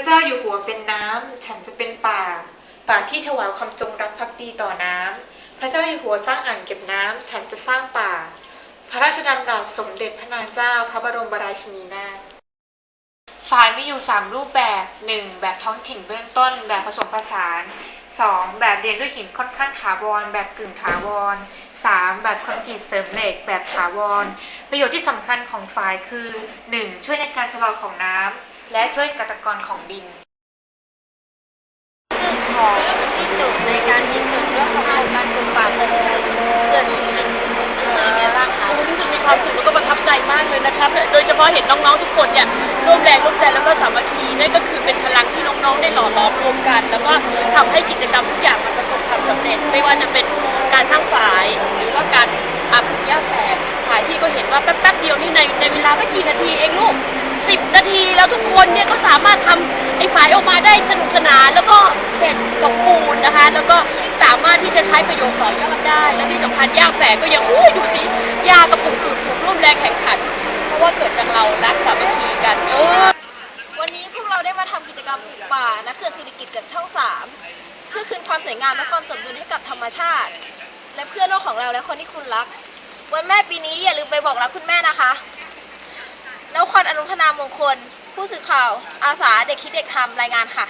ระเจ้าอยู่หัวเป็นน้ำฉันจะเป็นป่า ป่าที่ถวายความจงรักภักดีต่อน้ำพระเจ้าอยู่หัวสร้างอ่างเก็บน้ำฉันจะสร้างป่า พระราชดำรัสสมเด็จพระนางเจ้าพระบรมราชินีนาถฝ่ายมีอยู่ 3 รูปแบบ 1. แบบท้องถิ่นเบื้องต้น แบบผสมผสาน 2. แบบเรียนด้วยหินค่อนข้างถาวร แบบกึ่งถาวร 3. แบบคอนกรีตเสริมเหล็ก แบบถาวร ประโยชน์ที่สำคัญของฝ่ายคือ 1. ช่วยในการชะลอของน้ำ และช่วยกัตกรของดินสึกของพี่จุ๋มในการมีส่วนร่วมกับโครงการปลูกป่าเกิดเกิดสิ่งนี้รู้สึกยังไงบ้างคะโอ้รู้สึกมีความสุขแล้วก็ประทับใจมากเลยนะคะโดยเฉพาะเห็นน้องๆทุกคนเนี่ยร่วมแรงร่วมใจแล้วก็สามัคคีนั่นก็คือเป็นพลังที่น้องๆได้หล่อหลอมรวมกัน แล้วก็ทำให้กิจกรรมทุกอย่างมันประสบความสำเร็จ ไม่ว่าจะเป็นการช่างฝาย หรือว่าการอาปลูกหญ้าแฝกฝายพี่ก็เห็นว่าแป๊บๆเดียวนี่ในในเวลาไม่กี่นาทีเองลูก ได้สนุกสนานแล้วก็เสร็จสมบูรณ์นะคะ แล้วก็สามารถที่จะใช้ประโยชน์ต่อยอดได้ และที่สำคัญหญ้าแฝกก็ยังอุ้ดูสิหญ้ากับปลูกปลูกปลูกร่วมแรงแข่งขัน เพราะว่าเกิดจากเรารักสามัคคีกันเออวันนี้พวกเราได้มาทำกิจกรรมปลูกป่าณเขื่อนศิริกิติ์กับช่องสามเพื่อคืนความสวยงามและความสมดุลให้กับธรรมชาติ และเพื่อนโลกของเราและคนที่คุณรัก วันแม่ปีนี้อย่าลืมไปบอกรักคุณแม่นะคะนครอนุพนามมงคล ผู้สื่อข่าวอาสาเด็กคิดเด็กทำรายงานค่ะ